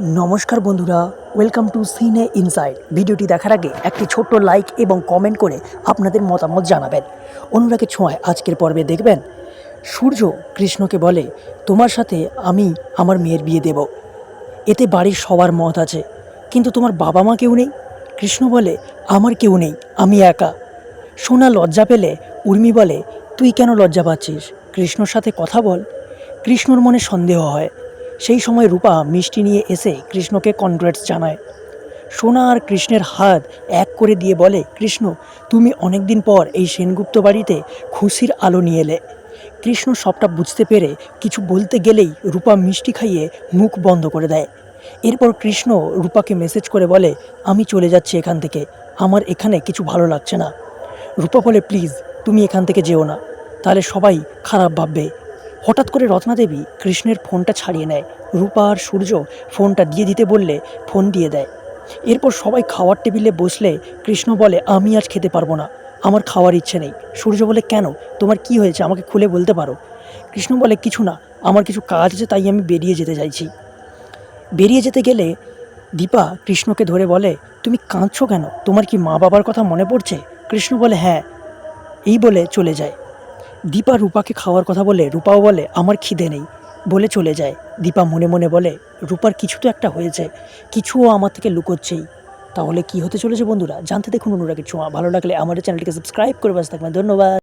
নমস্কার বন্ধুরা welcome to সিনে ইনসাইড ভিডিওটি দেখার আগে একটি ছোট্ট লাইক এবং কমেন্ট করে আপনাদের মতামত জানাবেন। অনুরাগে ছোঁয়ায় আজকের পর্বে দেখবেন, সূর্য কৃষ্ণকে বলে, তোমার সাথে আমি আমার মেয়ের বিয়ে দেব। এতে বাড়ির সবার মত আছে, কিন্তু তোমার বাবা মা কেউ নেই। কৃষ্ণ বলে, আমার কেউ নেই, আমি একা। সোনা লজ্জা পেলে উর্মি বলে, তুই কেন লজ্জা পাচ্ছিস? কৃষ্ণর সাথে কথা বল। কৃষ্ণর মনে সন্দেহ হয় সেই সময় রূপা মিষ্টি নিয়ে এসে কৃষ্ণকে কনগ্রেটস জানায়। সোনা আর কৃষ্ণের হাত এক করে দিয়ে বলে, কৃষ্ণ, তুমি অনেক দিন পর এই সেনগুপ্ত বাড়িতে খুশির আলো নিয়ে এলে। কৃষ্ণ সবটা বুঝতে পেরে কিছু বলতে গেলেই রূপা মিষ্টি খাইয়ে মুখ বন্ধ করে দেয়। এরপর কৃষ্ণ রূপাকে মেসেজ করে বলে, আমি চলে যাচ্ছি এখান থেকে। আমার এখানে কিছু ভালো লাগছে না। রূপা বলে, প্লিজ, তুমি এখান থেকে যেও না। তাহলে সবাই খারাপ ভাববে। হঠাৎ করে রত্না দেবী কৃষ্ণের ফোনটা ছাড়িয়ে নেয়। রূপা আর সূর্য ফোনটা দিয়ে দিতে বললে ফোন দিয়ে দেয়। এরপর সবাই খাওয়ার টেবিলে বসলে কৃষ্ণ বলে, আমি আজ খেতে পারব না। আমার খাওয়ার ইচ্ছে নেই। সূর্য বলে, কেন? তোমার কি হয়েছে? আমাকে খুলে বলতে পারো? কৃষ্ণ বলে, কিছু না। আমার কিছু কাজ আছে, তাই আমি বেরিয়ে যেতে চাইছি। বেরিয়ে যেতে গেলে দীপা কৃষ্ণকে ধরে বলে, তুমি কাঁদছো কেন? তোমার কি মা বাবার কথা মনে পড়ছে? কৃষ্ণ বলে হ্যাঁ। এই বলে চলে যায়। দীপা রূপাকে খাওয়ার কথা বলে, রূপাও বলে, আমার খিদে নেই। বলে চলে যায়। দীপা মনে মনে বলে, রূপার কিছু তো একটা হয়েছে, কিছুও আমার থেকে লুকোচ্ছেই। তাহলে কি হতে চলেছে বন্ধুরা? জানতে দেখুন অনুরাগের ছোঁয়া। ভালো লাগলে আমাদের চ্যানেলটিকে সাবস্ক্রাইব করে বাস থাকবেন। ধন্যবাদ।